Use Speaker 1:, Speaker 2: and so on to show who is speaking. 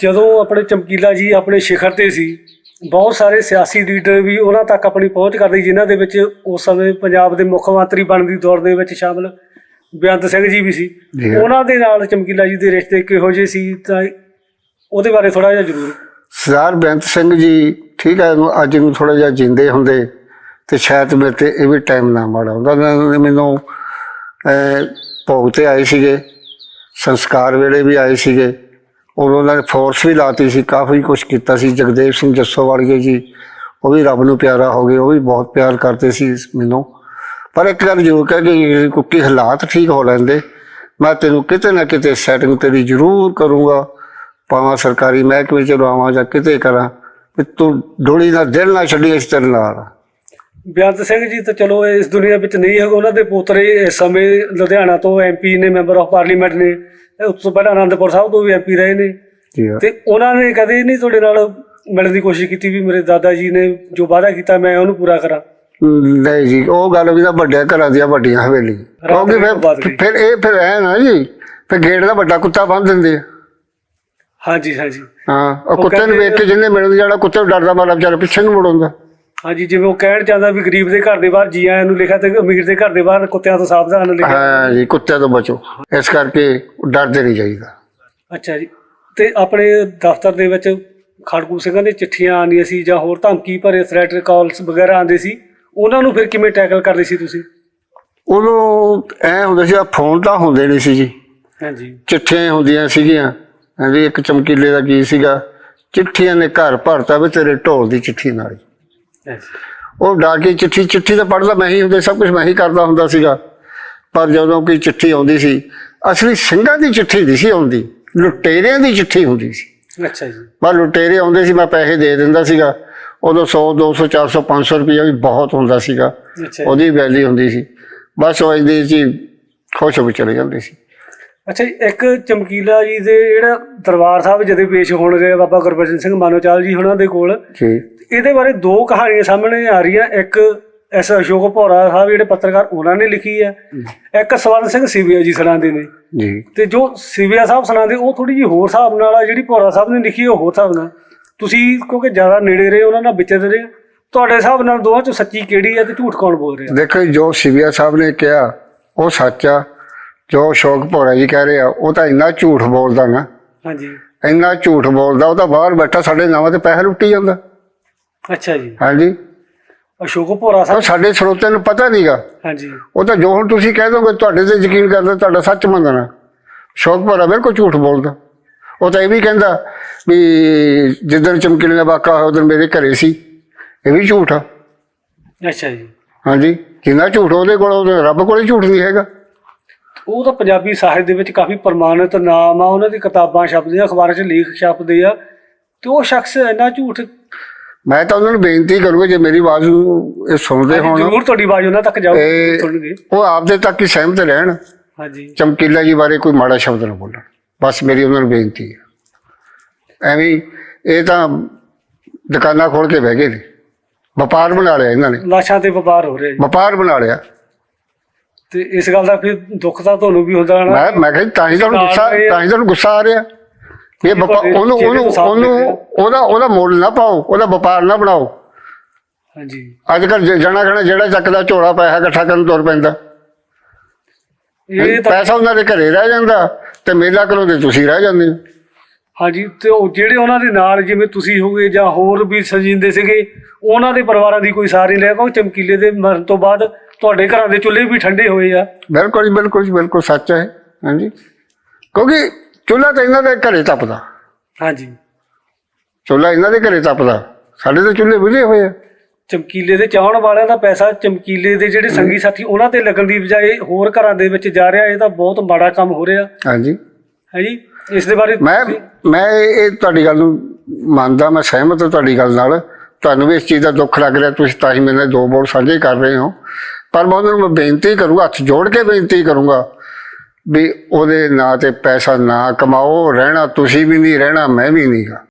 Speaker 1: ਜਦੋਂ ਆਪਣੇ ਚਮਕੀਲਾ ਜੀ ਆਪਣੇ ਸ਼ਿਖਰ ਤੇ ਸੀ ਬਹੁਤ ਸਾਰੇ ਸਿਆਸੀ ਲੀਡਰ ਵੀ ਉਹਨਾਂ ਤੱਕ ਆਪਣੀ ਪਹੁੰਚ ਕਰਦੇ ਜਿਨ੍ਹਾਂ ਦੇ ਵਿੱਚ ਉਸ ਸਮੇਂ ਪੰਜਾਬ ਦੇ ਮੁੱਖ ਮੰਤਰੀ ਬਣਨ ਦੀ ਦੌਰ ਦੇ ਵਿੱਚ ਸ਼ਾਮਲ ਬੇਅੰਤ ਸਿੰਘ ਜੀ ਵੀ ਸੀ। ਉਹਨਾਂ ਦੇ ਨਾਲ ਚਮਕੀਲਾ ਜੀ ਦੇ ਰਿਸ਼ਤੇ ਕਿਹੋ ਜਿਹੇ ਸੀ ਤਾਂ ਉਹਦੇ ਬਾਰੇ ਥੋੜਾ ਜਿਹਾ ਜ਼ਰੂਰ।
Speaker 2: ਸਰਦਾਰ ਬੇਅੰਤ ਸਿੰਘ ਜੀ ਠੀਕ ਹੈ ਅੱਜ ਨੂੰ ਥੋੜਾ ਜਿਹਾ ਜਿੰਦੇ ਹੁੰਦੇ ਤੇ ਸ਼ਾਇਦ ਮੇਰੇ ਤੇ ਇਹ ਵੀ ਟਾਈਮ ਨਾ ਮਾੜਾ ਹੁੰਦਾ। ਮੈਨੂੰ ਭੋਗ ਤੇ ਆਏ ਸੀਗੇ ਸੰਸਕਾਰ ਵੇਲੇ ਵੀ ਆਏ ਸੀਗੇ। ਔਰ ਉਹਨਾਂ ਨੇ ਫੋਰਸ ਵੀ ਲਾਤੀ ਸੀ, ਕਾਫੀ ਕੁਝ ਕੀਤਾ ਸੀ। ਜਗਦੇਵ ਸਿੰਘ ਜੱਸੋਵਾਲੀਏ ਜੀ, ਉਹ ਵੀ ਰੱਬ ਨੂੰ ਪਿਆਰਾ ਹੋ ਗਏ, ਉਹ ਵੀ ਬਹੁਤ ਪਿਆਰ ਕਰਦੇ ਸੀ ਮੈਨੂੰ। ਪਰ ਇੱਕ ਗੱਲ ਜ਼ਰੂਰ ਕਹਿ ਕਿ ਕੁੱਕੀ ਹਾਲਾਤ ਠੀਕ ਹੋ ਲੈਂਦੇ, ਮੈਂ ਤੈਨੂੰ ਕਿਤੇ ਨਾ ਕਿਤੇ ਸੈਟਿੰਗ ਤੇਰੀ ਜ਼ਰੂਰ ਕਰੂੰਗਾ। ਭਾਵੇਂ ਸਰਕਾਰੀ ਮਹਿਕਮੇ ਚ ਰਵਾਂ ਜਾਂ ਕਿਤੇ ਕਰਾਂ, ਵੀ ਤੂੰ ਡੋਲੀ ਦਾ ਦਿਲ ਨਾ ਛੱਡੀ ਇਸ ਤੇਰੇ ਨਾਲ। ਆ।
Speaker 1: ਬੇਅੰਤ ਸਿੰਘ ਜੀ ਤਾਂ ਚਲੋ ਇਸ ਦੁਨੀਆ ਵਿੱਚ ਨਹੀਂ ਹੈਗੇ ਉਹਨਾਂ ਦੇ ਪੋਤਰੇ ਇਸ ਸਮੇਂ ਲੁਧਿਆਣਾ ਤੋਂ ਐਮਪੀ ਨੇ ਮੈਂਬਰ ਆਫ ਪਾਰਲੀਮੈਂਟ ਨੇ ਉਸ ਤੋਂ ਪਹਿਲਾਂ ਆਨੰਦਪੁਰ ਸਾਹਿਬ ਤੋਂ ਵੀ ਐਮਪੀ ਰਹੇ ਨੇ। ਤੇ ਉਹਨਾਂ ਨੇ ਕਦੇ ਨਹੀਂ ਤੁਹਾਡੇ ਨਾਲ ਮਿਲਣ ਦੀ ਕੋਸ਼ਿਸ਼ ਕੀਤੀ ਵੀ ਮੇਰੇ ਦਾਦਾ ਜੀ ਨੇ ਜੋ ਵਾਅਦਾ ਕੀਤਾ ਮੈਂ ਉਹਨੂੰ ਪੂਰਾ ਕਰਾਂ
Speaker 2: ਨਹੀਂ ਜੀ ਉਹ ਗੱਲ ਵੀ ਤਾਂ ਵੱਡੇ ਘਰਾਂ ਦੀਆਂ ਵੱਡੀਆਂ ਹਵੇਲੀ ਕਿਉਂਕਿ ਫਿਰ। ਫਿਰ ਇਹ ਫਿਰ ਐ ਨਾ ਜੀ ਫਿਰ ਗੇਟ ਦਾ ਵੱਡਾ ਕੁੱਤਾ ਬੰਨ ਦਿੰਦੇ ਆ
Speaker 1: ਹਾਂਜੀ ਹਾਂਜੀ
Speaker 2: ਹਾਂ ਉਹ ਕੁੱਤੇ ਨੂੰ ਵੇਖ ਕੇ ਜਿੰਨੇ ਮਿਲਣ ਜਾਣਾ ਕੁੱਤੇ ਨੂੰ ਡਰਦਾ ਮਾਰਾ ਵਿਚਾਰਾ ਪਿੱਛੇ ਨੂੰ ਮੁੜਾਉਂਦਾ
Speaker 1: ਹਾਂਜੀ ਜਿਵੇਂ ਉਹ ਕਹਿਣ ਚਾਹੁੰਦਾ ਵੀ ਗਰੀਬ ਦੇ ਘਰ ਦੇ ਬਾਹਰ ਜੀ ਆਇਆਂ ਨੂੰ ਲਿਖਿਆ ਤੇ ਅਮੀਰ ਦੇ ਘਰ ਦੇ ਬਾਹਰ ਕੁੱਤਿਆਂ ਤੋਂ ਸਾਵਧਾਨ ਲਿਖਿਆ।
Speaker 2: ਹਾਂ ਜੀ ਕੁੱਤੇ ਤੋਂ ਬਚੋ। ਇਸ ਕਰਕੇ ਡਰਦੇ ਨਹੀਂ ਜਾਈਦਾ।
Speaker 1: ਅੱਛਾ ਜੀ। ਤੇ ਆਪਣੇ ਦਫ਼ਤਰ ਦੇ ਵਿੱਚ ਖੜਗੂ ਸਿੰਘਾਂ ਦੇ ਚਿੱਠੀਆਂ ਆਉਂਦੀਆਂ ਸੀ ਜਾਂ ਹੋਰ ਧਮਕੀ ਭਰੇ ਥ੍ਰੈਟ ਕਾਲਸ ਵਗੈਰਾ ਆਉਂਦੇ ਸੀ ਉਹਨਾਂ ਨੂੰ ਫਿਰ ਕਿਵੇਂ ਟੈਕਲ ਕਰਦੇ ਸੀ ਤੁਸੀਂ?
Speaker 2: ਉਦੋਂ ਐ ਹੁੰਦਾ ਸੀ ਫੋਨ ਤਾਂ ਹੁੰਦੇ ਨਹੀਂ ਸੀ ਜੀ।
Speaker 1: ਹਾਂਜੀ।
Speaker 2: ਚਿੱਠੀਆਂ ਹੁੰਦੀਆਂ ਸੀਗੀਆਂ। ਹਾਂਜੀ ਇੱਕ ਚਮਕੀਲੇ ਦਾ ਕੀ ਸੀਗਾ ਚਿੱਠੀਆਂ ਨੇ ਘਰ ਭਰਤਾ ਵੀ ਤੇਰੇ ਢੋਲ ਦੀ ਚਿੱਠੀ ਨਾਲ ਹੀ। ਉਹ ਡਾ ਕੇ ਚਿੱਠੀ ਚਿੱਠੀ ਤਾਂ ਪੜਦਾ ਮੈਂ ਹੀ ਹੁੰਦੇ ਸਭ ਕੁਝ ਮੈਂ ਹੀ ਕਰਦਾ ਹੁੰਦਾ ਸੀਗਾ। ਪਰ ਜਦੋਂ ਕੋਈ ਚਿੱਠੀ ਆਉਂਦੀ ਸੀ ਅਸਲੀ ਸਿੰਘਾਂ ਦੀ ਚਿੱਠੀ ਨਹੀਂ ਸੀ ਆਉਂਦੀ ਲੁਟੇਰਿਆਂ ਦੀ ਚਿੱਠੀ ਹੁੰਦੀ ਸੀ।
Speaker 1: ਅੱਛਾ ਜੀ।
Speaker 2: ਪਰ ਲੁਟੇਰੇ ਆਉਂਦੇ ਸੀ ਮੈਂ ਪੈਸੇ ਦੇ ਦਿੰਦਾ ਸੀਗਾ। ਉਦੋਂ 100 200 400 500 ਰੁਪਇਆ ਵੀ ਬਹੁਤ ਹੁੰਦਾ ਸੀਗਾ। ਉਹਦੀ ਵੈਲਿਊ ਹੁੰਦੀ ਸੀ। ਬਸ ਉਹ ਇਹਦੇ ਚ ਖੁਸ਼ ਹੋ ਕੇ ਚਲੇ ਜਾਂਦੇ ਸੀ।
Speaker 1: ਅੱਛਾ ਜੀ, ਇੱਕ ਚਮਕੀਲਾ ਜੀ ਦੇ ਜਿਹੜਾ ਦਰਬਾਰ ਸਾਹਿਬ ਜਦੋਂ ਪੇਸ਼ ਹੋਣ ਗਏ ਬਾਬਾ ਗੁਰਬਚਨ ਸਿੰਘ ਮਾਨੋਚਾਲ ਜੀ ਉਹਨਾਂ ਦੇ ਕੋਲ
Speaker 2: ਜੀ।
Speaker 1: ਇਹਦੇ ਬਾਰੇ ਦੋ ਕਹਾਣੀਆਂ ਸਾਹਮਣੇ ਆ ਰਹੀਆਂ। ਇੱਕ ਐਸ ਅਸ਼ੋਕ ਭੌਰਾ ਸਾਹਿਬ ਜਿਹੜੇ ਪੱਤਰਕਾਰ ਉਹਨਾਂ ਨੇ ਲਿਖੀ ਹੈ। ਇੱਕ ਸਵਰਨ ਸਿੰਘ ਸਿਵਿਆ ਜੀ ਸੁਣਾਉਂਦੇ ਨੇ।
Speaker 2: ਜੀ।
Speaker 1: ਤੇ ਜੋ ਸਿਵਿਆ ਸਾਹਿਬ ਸੁਣਾਉਂਦੇ ਉਹ ਥੋੜੀ ਜਿਹੀ ਹੋਰ ਹਿਸਾਬ ਨਾਲ ਆ ਜਿਹੜੀ ਭੌਰਾ ਸਾਹਿਬ ਨੇ ਲਿਖੀ ਉਹ ਹੋਰ ਹਿਸਾਬ ਨਾਲ। ਤੁਸੀਂ ਕਿਉਂਕਿ ਜ਼ਿਆਦਾ ਨੇੜੇ ਰਹੇ ਉਹਨਾਂ ਨਾਲ ਵਿਚਰਦੇ ਰਹੇ ਤੁਹਾਡੇ ਹਿਸਾਬ ਨਾਲ ਦੋਵਾਂ ਚੋਂ ਸੱਚੀ ਕਿਹੜੀ ਹੈ ਤੇ ਝੂਠ ਕੌਣ ਬੋਲ ਰਿਹਾ?
Speaker 2: ਦੇਖੋ ਜੀ, ਜੋ ਸਿਵਿਆ ਸਾਹਿਬ ਨੇ ਕਿਹਾ ਉਹ ਸੱਚ ਆ। ਜੋ ਸ਼ੌਕ ਭੋਰਾ ਜੀ ਕਹਿ ਰਹੇ ਆ ਉਹ ਤਾਂ ਇੰਨਾ ਝੂਠ ਬੋਲਦਾ ਨਾ।
Speaker 1: ਹਾਂਜੀ।
Speaker 2: ਇੰਨਾ ਝੂਠ ਬੋਲਦਾ ਉਹ ਤਾਂ ਬਾਹਰ ਬੈਠਾ ਸਾਡੇ ਨਾਵਾਂ ਤੇ ਪੈਸੇ ਲੁੱਟੀ ਜਾਂਦਾ।
Speaker 1: ਅੱਛਾ ਜੀ।
Speaker 2: ਹਾਂਜੀ।
Speaker 1: ਅਸ਼ੋਕ ਭੌਰਾ
Speaker 2: ਉਹ
Speaker 1: ਸਾਹਿਬ
Speaker 2: ਸਾਡੇ ਸਰੋਤਿਆਂ ਨੂੰ ਪਤਾ ਨਹੀਂਗਾ
Speaker 1: ਹਾਂਜੀ।
Speaker 2: ਉਹ ਤਾਂ ਜੋ ਹੁਣ ਤੁਸੀਂ ਕਹਿ ਦੋਗੇ ਤੁਹਾਡੇ ਤੇ ਯਕੀਨ ਕਰਦਾ ਤੁਹਾਡਾ ਸੱਚ ਮੰਨਣਾ। ਸ਼ੌਕ ਭੋਰਾ ਬਿਲਕੁਲ ਝੂਠ ਬੋਲਦਾ। ਉਹ ਤਾਂ ਇਹ ਵੀ ਕਹਿੰਦਾ ਵੀ ਜਿੱਦਣ ਚਮਕੀਲੇ ਦਾ ਵਾਕਾ ਹੋਇਆ ਉਦੋਂ ਮੇਰੇ ਘਰੇ ਸੀ। ਇਹ ਵੀ ਝੂਠ ਆ।
Speaker 1: ਅੱਛਾ ਜੀ।
Speaker 2: ਹਾਂਜੀ। ਜਿੰਨਾ ਝੂਠ ਉਹਦੇ ਕੋਲ ਉਹਦੇ ਰੱਬ ਕੋਲ ਝੂਠ ਨਹੀਂ ਹੈਗਾ।
Speaker 1: ਉਹ ਤਾਂ ਪੰਜਾਬੀ ਸਾਹਿਤ ਦੇ ਵਿੱਚ ਕਾਫੀ ਪ੍ਰਮਾਣਿਤ ਨਾਮ ਆ ਉਹਨਾਂ ਦੀ ਕਿਤਾਬਾਂ ਛਪਦੀਆਂ ਅਖਬਾਰਾਂ 'ਚ ਲੇਖ ਛਪਦੇ ਆ ਤੇ ਉਹ ਸ਼ਖਸ ਇੰਨਾ ਝੂਠ
Speaker 2: ਮੈਂ ਤਾਂ ਉਹਨਾਂ ਨੂੰ ਬੇਨਤੀ ਕਰੂੰਗਾ ਜੇ ਮੇਰੀ ਆਵਾਜ਼ ਨੂੰ ਇਹ ਸੁਣਦੇ ਹੋਣ।
Speaker 1: ਜ਼ਰੂਰ ਤੁਹਾਡੀ ਆਵਾਜ਼ ਉਹਨਾਂ ਤੱਕ ਜਾਊ ਸੁਣਨਗੇ।
Speaker 2: ਉਹ ਆਪਦੇ ਤੱਕ ਹੀ ਸਹਿਮਤ ਰਹਿਣ।
Speaker 1: ਹਾਂਜੀ।
Speaker 2: ਚਮਕੀਲਾ ਜੀ ਬਾਰੇ ਕੋਈ ਮਾੜਾ ਸ਼ਬਦ ਨਾ ਬੋਲਣ। ਬਸ ਮੇਰੀ ਉਹਨਾਂ ਨੂੰ ਬੇਨਤੀ ਹੈ। ਐਵੇਂ ਇਹ ਤਾਂ ਦੁਕਾਨਾਂ ਖੋਲ ਕੇ ਬਹਿ ਗਏ ਨੇ। ਵਪਾਰ ਬਣਾ ਲਿਆ ਇਹਨਾਂ ਨੇ।
Speaker 1: ਲਾਸ਼ਾਂ ਤੇ ਵਪਾਰ ਹੋ ਰਿਹਾ ਜੀ।
Speaker 2: ਵਪਾਰ ਬਣਾ ਲਿਆ।
Speaker 1: ਤੇ ਇਸ ਗੱਲ ਦਾ ਫਿਰ ਦੁੱਖ ਤਾਂ ਤੁਹਾਨੂੰ ਵੀ ਹੁੰਦਾ ਨਾ
Speaker 2: ਮੈਂ ਮੈਂ ਕਿਹਾ ਤਾਂ ਹੀ ਤੁਹਾਨੂੰ ਗੁੱਸਾ ਤਾਂ ਹੀ ਤੁਹਾਨੂੰ ਗੁੱਸਾ ਆ ਰਿਹਾ। ਇਹ ਉਹਨੂੰ ਉਹਨੂੰ ਉਹਨੂੰ ਉਹਦਾ ਉਹਦਾ ਮੁੱਲ ਨਾ ਪਾਓ ਉਹਦਾ ਵਪਾਰ ਨਾ ਬਣਾਓ।
Speaker 1: ਹਾਂਜੀ।
Speaker 2: ਅੱਜ ਕੱਲ ਜਣਾ ਖਣਾ ਜਿਹੜਾ ਚੱਕਦਾ ਝੋਲਾ ਪੈਸਾ ਇਕੱਠਾ ਕਰਨ ਤੁਰ ਪੈਂਦਾ।
Speaker 1: ਇਹ
Speaker 2: ਪੈਸਾ ਉਹਨਾਂ ਦੇ ਘਰੇ ਰਹਿ ਜਾਂਦਾ ਤੇ ਮੇਲਾ ਕਰੋ ਤੇ ਤੁਸੀਂ ਰਹਿ ਜਾਂਦੇ
Speaker 1: ਹਾਂਜੀ ਤੇ ਉਹ ਜਿਹੜੇ ਉਹਨਾਂ ਦੇ ਨਾਲ ਜਿਵੇਂ ਤੁਸੀਂ ਹੋਗੇ ਜਾਂ ਹੋਰ ਵੀ ਸਜਿੰਦੇ ਸੀਗੇ ਉਹਨਾਂ ਦੇ ਪਰਿਵਾਰਾਂ ਦੀ ਕੋਈ ਸਾਰ ਲਿਆ ਕਿਉਂਕਿ ਚਮਕੀਲੇ ਦੇ ਮਰਨ ਤੋਂ ਬਾਅਦ ਤੁਹਾਡੇ ਘਰਾਂ ਦੇ ਚੁੱਲ੍ਹੇ ਵੀ ਠੰਡੇ ਹੋਏ ਆ।
Speaker 2: ਬਿਲਕੁਲ ਜੀ ਬਿਲਕੁਲ ਜੀ ਬਿਲਕੁਲ ਸੱਚ ਹੈ। ਹਾਂਜੀ। ਕਿਉਂਕਿ ਚੁੱਲ੍ਹਾ ਤਾਂ ਇਹਨਾਂ ਦੇ ਘਰੇ ਤਪਦਾ।
Speaker 1: ਹਾਂਜੀ।
Speaker 2: ਚੁੱਲ੍ਹਾ ਇਹਨਾਂ ਦੇ ਘਰੇ ਤਪਦਾ। ਸਾਡੇ ਤਾਂ ਚੁੱਲ੍ਹੇ ਬੁਝੇ ਹੋਏ ਆ।
Speaker 1: ਚਮਕੀਲੇ ਦੇ ਚਾਹਣ ਵਾਲਿਆਂ ਦਾ ਪੈਸਾ ਚਮਕੀਲੇ ਦੇ ਜਿਹੜੇ ਸੰਗੀ ਸਾਥੀ ਉਹਨਾਂ ਤੇ ਲੱਗਣ ਦੀ ਬਜਾਏ ਹੋਰ ਘਰਾਂ ਦੇ ਵਿੱਚ ਜਾ ਰਿਹਾ ਇਹ ਤਾਂ ਬਹੁਤ ਮਾੜਾ ਕੰਮ ਹੋ ਰਿਹਾ।
Speaker 2: ਹਾਂਜੀ।
Speaker 1: ਹੈ ਜੀ? ਇਸ ਦੇ ਬਾਰੇ
Speaker 2: ਮੈਂ ਮੈਂ ਇਹ ਇਹ ਤੁਹਾਡੀ ਗੱਲ ਨੂੰ ਮੰਨਦਾ ਮੈਂ ਸਹਿਮਤ ਹਾਂ ਤੁਹਾਡੀ ਗੱਲ ਨਾਲ। ਤੁਹਾਨੂੰ ਵੀ ਇਸ ਚੀਜ਼ ਦਾ ਦੁੱਖ ਲੱਗ ਰਿਹਾ ਤੁਸੀਂ ਤਾਂ ਹੀ ਮੇਰੇ ਨਾਲ ਦੋ ਬੋਲ ਸਾਂਝੇ ਕਰ ਰਹੇ ਹੋ। ਪਰ ਮੈਂ ਉਹਨਾਂ ਨੂੰ ਮੈਂ ਬੇਨਤੀ ਕਰੂੰਗਾ, ਹੱਥ ਜੋੜ ਕੇ ਬੇਨਤੀ ਕਰੂੰਗਾ ਵੀ ਉਹਦੇ ਨਾਂ ਤੇ ਪੈਸਾ ਨਾ ਕਮਾਓ, ਰਹਿਣਾ ਤੁਸੀਂ ਵੀ ਨਹੀਂ, ਰਹਿਣਾ ਮੈਂ ਵੀ ਨਹੀਂਗਾ